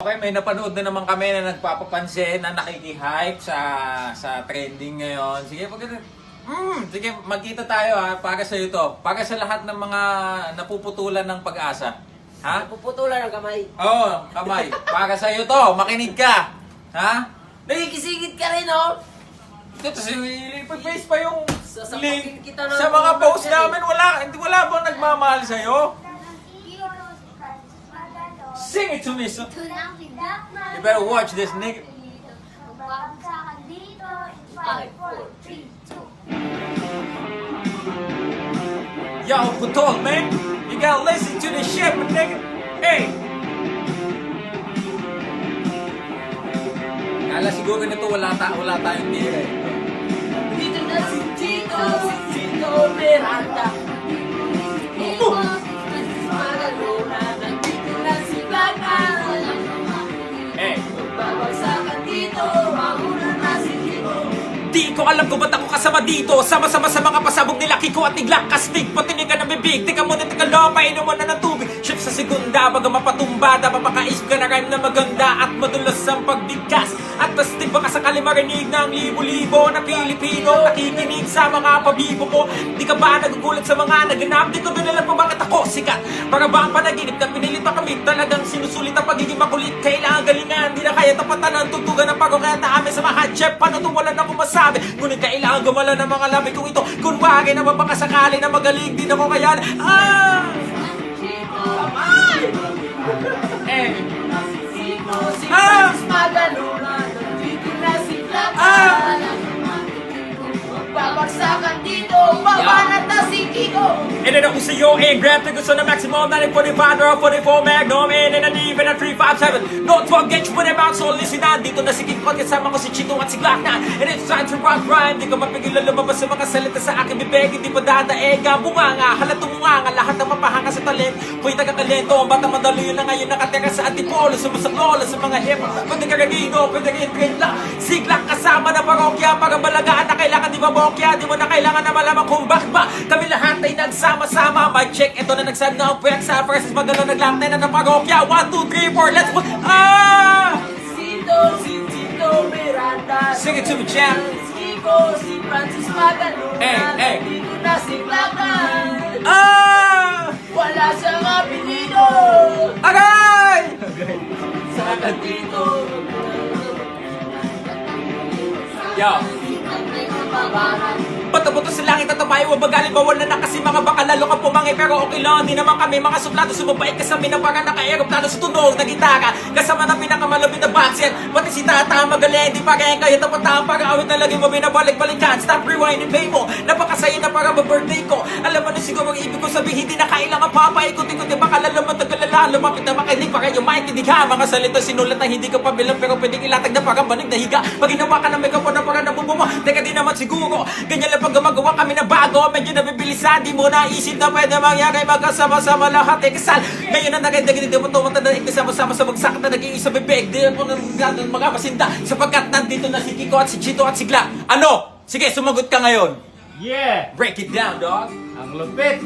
Okay, may napanood na naman kami na nagpapapansin na nakiki-hype sa sa trending ngayon. Sige, pag Mm, sige, magkita tayo ha, para sa to. Para sa lahat ng mga napuputulan ng pag-asa. Ha? Puputulan ang kamay. Oo, oh, kamay. Para sa to, makinig ka. Ha? Nagigisingit ka rin, oh! Ito, tapos ipapaste pa yung link. kita ng Sa mga post namin, wala, hindi wala bang nagmamahal sa'yo? Sing it to me. So, you better watch this, nigga. Yo, Putol, man. You gotta listen to this shit, my nigga. Hey! Kala siguro nito wala, ta wala tayong tira eh. Dito na si Tito, si Tito Miranda. Ko alam kung ba't ako kasama dito? Sama-sama sa mga pasabog nila Kiko at Tigla Kastig, patinigan ng bibig. Tika mo na tika lo, painom mo na ng tubig. Shoot sa segunda, baga mapatumbada Mapakaisip ka na rhyme na maganda At madulas ang pagbigkas At pastig baka sakali marinig ng libo-libo Na Pilipino Nakikinig sa mga pabibo ko Di ka ba nagugulat sa mga naganap? Di ko din alam kung bakit ako sikat? Para ba ang panaginip na pinilit pa kami? Talagang sinusulit ang pagiging makulit. Kailangan galingan, kaya tapatan ang tugtugan ng pagkakaya na amin sa mga chef Paano wala na akong masabi Ngunit kailangan gumala ng mga labi kong ito Kunwari na mapakasakali na magaling Di na ko kaya Ah! Eh! Tito, si Ah! Ah! Babagsakan dito, And then ako sa iyo, eh, grab the gusto na maximum 945 or 44 magnum And then even at 357 Not to get you whatever I'm so listen na Dito na si King Kong kasama ko si Chito at si Glock na. And it's time to rock rhyme Di ko mapigilan lumabas sa mga salita sa aking bibig. Hindi pa dadaega, bunganga, halatong nga Lahat ng mapahanga sa talent Ko'y tagakalento Ang bata madali lang ngayon nakatera sa antipolo Sumasaklolo sa mga hip Pwede kagagino, pwede ka-train lang. Siglang kasama na parokya Para balagaan na kailangan di mabokya Di mo na kailangan na malaman kung bakit ba Kami lahat ay nagsama-sama Mic check, ito na nagsan na ang puyak sa versus Magano naglaknay na ng parokya 1, 2, 3, 4, let's go Ah! Tito, si Tito Miranda. Sing it to me, champ. Kiko, si Francis Magalona. Hey, hey. Nandito na si Blanca. Ah! Wala siyang apelido. Aray! Sa dito. Yo! Babanat. Bato-bato sa langit at tumayo Mabagali bawal na na kasi mga baka lalo ka pumangi Pero okay lang, di naman kami mga suplado. Sumabait ka sa amin na parang Sa tunog na gitara. Kasama ng pinakamalapit na boxer Pati si tata magaling Di pa rin kayo tapatang Para awit na lagi mo binabalik-balikan Stop rewind and mo. Napakasaya na para ba-birthday ko? Alam mo na siguro ang ibig ko sabihin Hindi na kailangan papaikot-ikot Baka lalo matagalala Lumapit na makinig para yung maintindig ha Mga salita sinulat na hindi ka pabilang Pero pwedeng ilatag na parang banig na higa. Pag ginawa ka ng megaphone na parang nabubumo. Teka di naman siguro. Ganyan lang pag gumagawa kami ng bago. Medyo nabibilisan Di mo naisip na pwede mangyari. Magkasama-sama lahat ay kasal. Ngayon na nagandang hindi mo tumata na ikasama-sama sa bagsak na nag-iisa bibig Di mo nang mga masinda Sapagkat nandito na si Kiko at si Chito at si Gla Ano? Sige, sumagot ka ngayon Yeah! Break it down, dog Ang lupit!